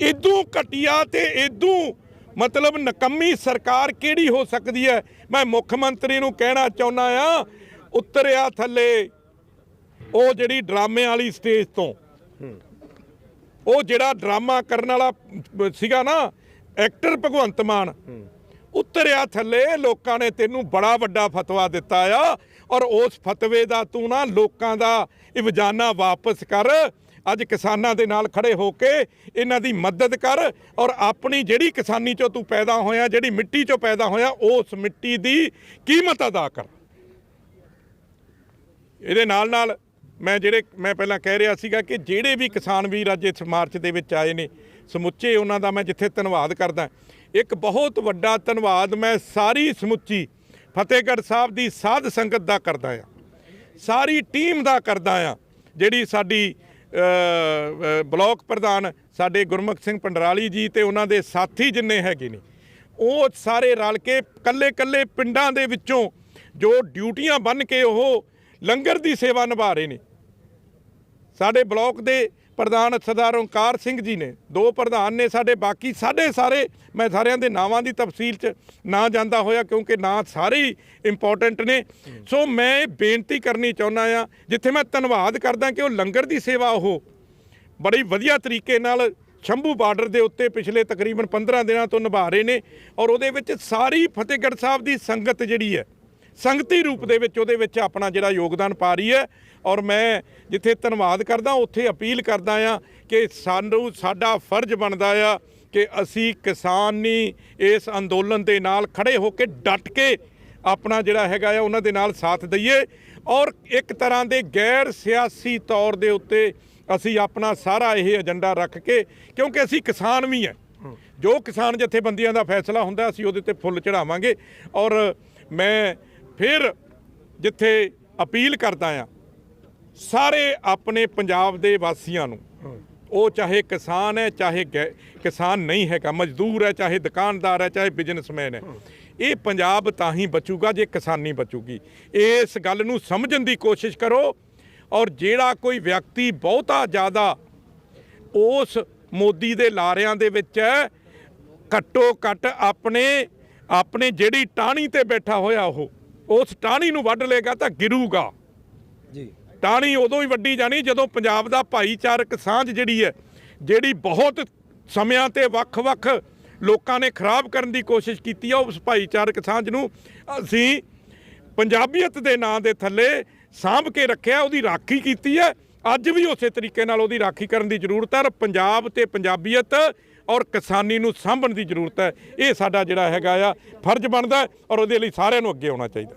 ਇਦੋਂ ਘਟੀਆ ਤੇ ਇਦੋਂ ਮਤਲਬ ਨਕੰਮੀ ਸਰਕਾਰ ਕਿਹੜੀ ਹੋ ਸਕਦੀ ਹੈ? ਮੈਂ ਮੁੱਖ ਮੰਤਰੀ ਨੂੰ ਕਹਿਣਾ ਚਾਹੁੰਦਾ ਆ, ਉਤਰਿਆ ਥੱਲੇ ਉਹ ਜਿਹੜੀ ਡਰਾਮੇ ਵਾਲੀ ਸਟੇਜ ਤੋਂ। ਉਹ ਜਿਹੜਾ ਡਰਾਮਾ ਕਰਨ ਵਾਲਾ ਸੀਗਾ ਨਾ ਐਕਟਰ ਭਗਵੰਤ ਮਾਨ, ਉਤਰਿਆ ਥੱਲੇ, ਲੋਕਾਂ ਨੇ ਤੈਨੂੰ ਬੜਾ ਵੱਡਾ ਫਤਵਾ ਦਿੱਤਾ ਆ, ਔਰ ਉਸ ਫਤਵੇ ਦਾ ਤੂੰ ਨਾ ਲੋਕਾਂ ਦਾ ਇਵਜਾਨਾ ਵਾਪਸ ਕਰ ਅੱਜ ਕਿਸਾਨਾਂ ਦੇ ਨਾਲ ਖੜੇ ਹੋ ਕੇ ਇਹਨਾਂ ਦੀ ਮਦਦ ਕਰ ਔਰ ਆਪਣੀ ਜਿਹੜੀ ਕਿਸਾਨੀ ਚੋਂ ਤੂੰ ਪੈਦਾ ਹੋਇਆ, ਜਿਹੜੀ ਮਿੱਟੀ ਚੋਂ ਪੈਦਾ ਹੋਇਆ, ਉਸ ਮਿੱਟੀ ਦੀ ਕੀਮਤ ਅਦਾ ਕਰ। ਇਹਦੇ ਨਾਲ ਨਾਲ ਮੈਂ ਜਿਹੜੇ, ਮੈਂ ਪਹਿਲਾਂ ਕਹਿ ਰਿਹਾ ਸੀਗਾ ਕਿ ਜਿਹੜੇ ਵੀ ਕਿਸਾਨ ਵੀਰ ਅੱਜ ਇਸ ਮਾਰਚ ਦੇ ਵਿੱਚ ਆਏ ਨੇ, ਸਮੁੱਚੇ ਉਹਨਾਂ ਦਾ ਮੈਂ ਜਿੱਥੇ ਧੰਨਵਾਦ ਕਰਦਾ। ਇੱਕ ਬਹੁਤ ਵੱਡਾ ਧੰਨਵਾਦ ਮੈਂ ਸਾਰੀ ਸਮੁੱਚੀ ਫਤਿਹਗੜ੍ਹ ਸਾਹਿਬ ਦੀ ਸਾਧ ਸੰਗਤ ਦਾ ਕਰਦਾ ਆ ਸਾਰੀ ਟੀਮ ਦਾ ਕਰਦਾ ਆ ਜਿਹੜੀ ਸਾਡੀ ਬਲਾਕ ਪ੍ਰਧਾਨ ਸਾਡੇ ਗੁਰਮੁਖ ਸਿੰਘ ਪੰਡਰਾਲੀ ਜੀ ਤੇ ਉਹਨਾਂ ਦੇ ਸਾਥੀ ਜਿੰਨੇ ਹੈਗੇ ਨੇ, ਉਹ ਸਾਰੇ ਰਲ ਕੇ ਕੱਲੇ ਕੱਲੇ ਪਿੰਡਾਂ ਦੇ ਵਿੱਚੋਂ ਜੋ ਡਿਊਟੀਆਂ ਬੰਨ ਕੇ ਉਹ ਲੰਗਰ ਦੀ ਸੇਵਾ ਨਿਭਾ ਰਹੇ ਨੇ। ਸਾਡੇ ਬਲਾਕ ਦੇ ਪ੍ਰਧਾਨ ਸਰਦਾਰ ਓਂਕਾਰ ਸਿੰਘ ਜੀ ਨੇ, ਦੋ ਪ੍ਰਧਾਨ ਨੇ ਸਾਡੇ, ਬਾਕੀ ਸਾਡੇ ਸਾਰੇ, ਮੈਂ ਸਾਰਿਆਂ ਦੇ ਨਾਵਾਂ ਦੀ ਤਫਸੀਲ 'ਚ ਨਾ ਜਾਂਦਾ ਹੋਇਆ ਕਿਉਂਕਿ ਨਾਂ ਸਾਰੇ ਹੀ ਇੰਪੋਰਟੈਂਟ ਨੇ। ਸੋ ਮੈਂ ਇਹ ਬੇਨਤੀ ਕਰਨੀ ਚਾਹੁੰਦਾ ਆ ਜਿੱਥੇ ਮੈਂ ਧੰਨਵਾਦ ਕਰਦਾ ਕਿ ਉਹ ਲੰਗਰ ਦੀ ਸੇਵਾ ਉਹ ਬੜੀ ਵਧੀਆ ਤਰੀਕੇ ਨਾਲ ਸ਼ੰਭੂ ਬਾਰਡਰ ਦੇ ਉੱਤੇ ਪਿਛਲੇ ਤਕਰੀਬਨ 15 ਦਿਨਾਂ ਤੋਂ ਨਿਭਾ ਰਹੇ ਨੇ ਔਰ ਉਹਦੇ ਵਿੱਚ ਸਾਰੀ ਫਤਿਹਗੜ੍ਹ ਸਾਹਿਬ ਦੀ ਸੰਗਤ ਜਿਹੜੀ ਹੈ ਸੰਗਤੀ ਰੂਪ ਦੇ ਵਿੱਚ, ਉਹਦੇ ਵਿੱਚ ਆਪਣਾ ਜਿਹੜਾ ਯੋਗਦਾਨ ਪਾ ਰਹੀ ਹੈ। ਔਰ ਮੈਂ ਜਿੱਥੇ ਧੰਨਵਾਦ ਕਰਦਾ, ਉੱਥੇ ਅਪੀਲ ਕਰਦਾ ਆ ਕਿ ਸਾਨੂੰ, ਸਾਡਾ ਫਰਜ਼ ਬਣਦਾ ਆ ਕਿ ਅਸੀਂ ਕਿਸਾਨੀ ਇਸ ਅੰਦੋਲਨ ਦੇ ਨਾਲ ਖੜੇ ਹੋ ਕੇ ਡਟ ਕੇ ਆਪਣਾ ਜਿਹੜਾ ਹੈਗਾ ਆ, ਉਹਨਾਂ ਦੇ ਨਾਲ ਸਾਥ ਦਈਏ। ਔਰ ਇੱਕ ਤਰ੍ਹਾਂ ਦੇ ਗੈਰ ਸਿਆਸੀ ਤੌਰ ਦੇ ਉੱਤੇ ਅਸੀਂ ਆਪਣਾ ਸਾਰਾ ਇਹ ਏਜੰਡਾ ਰੱਖ ਕੇ, ਕਿਉਂਕਿ ਅਸੀਂ ਕਿਸਾਨ ਵੀ ਹਾਂ ਜੋ ਕਿਸਾਨ ਜਥੇਬੰਦੀਆਂ ਦਾ ਫੈਸਲਾ ਹੁੰਦਾ, ਅਸੀਂ ਉਹਦੇ ਤੇ ਫੁੱਲ ਚੜਾਵਾਂਗੇ ਔਰ ਮੈਂ ਫਿਰ ਜਿੱਥੇ ਅਪੀਲ ਕਰਦਾ ਆ, ਸਾਰੇ ਆਪਣੇ ਪੰਜਾਬ ਦੇ ਵਾਸੀਆਂ ਨੂੰ, ਉਹ ਚਾਹੇ ਕਿਸਾਨ ਹੈ, ਚਾਹੇ ਗੈ- ਕਿਸਾਨ ਨਹੀਂ ਹੈਗਾ, ਮਜ਼ਦੂਰ ਹੈ, ਚਾਹੇ ਦੁਕਾਨਦਾਰ ਹੈ, ਚਾਹੇ ਬਿਜ਼ਨਸਮੈਨ ਹੈ, ਇਹ ਪੰਜਾਬ ਤਾਂ ਹੀ ਬਚੂਗਾ ਜੇ ਕਿਸਾਨੀ ਬਚੂਗੀ। ਇਸ ਗੱਲ ਨੂੰ ਸਮਝਣ ਦੀ ਕੋਸ਼ਿਸ਼ ਕਰੋ ਔਰ ਜਿਹੜਾ ਕੋਈ ਵਿਅਕਤੀ ਬਹੁਤਾ ਜ਼ਿਆਦਾ ਉਸ ਮੋਦੀ ਦੇ ਲਾਰਿਆਂ ਦੇ ਵਿੱਚ ਘੱਟੋ ਘੱਟ ਆਪਣੇ ਆਪਣੇ ਜਿਹੜੀ ਟਾਹਣੀ ਤੇ ਬੈਠਾ ਹੋਇਆ ਉਹ ਉਸ ਟਾਹਣੀ ਨੂੰ ਵੱਢ ਲੇਗਾ ਤਾਂ ਗਿਰੂਗਾ। ਜੀ। ਟਾਹਣੀ ਉਦੋਂ ਹੀ ਵੱਡੀ ਜਾਣੀ ਜਦੋਂ ਪੰਜਾਬ ਦਾ ਭਾਈਚਾਰਕ ਸਾਂਝ ਜਿਹੜੀ ਹੈ ਜਿਹੜੀ ਬਹੁਤ ਸਮਿਆਂ ਤੇ ਵੱਖ-ਵੱਖ ਲੋਕਾਂ ਨੇ ਖਰਾਬ ਕਰਨ ਦੀ ਕੋਸ਼ਿਸ਼ ਕੀਤੀ ਹੈ ਉਸ ਭਾਈਚਾਰਕ ਸਾਂਝ ਨੂੰ ਅਸੀਂ ਪੰਜਾਬੀਅਤ ਦੇ ਨਾਂ ਦੇ ਥੱਲੇ ਸਾਂਭ ਕੇ ਰੱਖਿਆ ਉਹਦੀ ਰਾਖੀ ਕੀਤੀ ਹੈ। ਅੱਜ ਵੀ ਉਸੇ ਤਰੀਕੇ ਨਾਲ ਉਹਦੀ ਰਾਖੀ ਕਰਨ ਦੀ ਜ਼ਰੂਰਤ ਹੈ ਪੰਜਾਬ ਤੇ ਪੰਜਾਬੀਅਤ ਔਰ ਕਿਸਾਨੀ ਨੂੰ ਸਾਂਭਣ ਦੀ ਜ਼ਰੂਰਤ ਹੈ। ਇਹ ਸਾਡਾ ਜਿਹੜਾ ਹੈਗਾ ਆ ਫਰਜ਼ ਬਣਦਾ ਔਰ ਉਹਦੇ ਲਈ ਸਾਰਿਆਂ ਨੂੰ ਅੱਗੇ ਆਉਣਾ ਚਾਹੀਦਾ।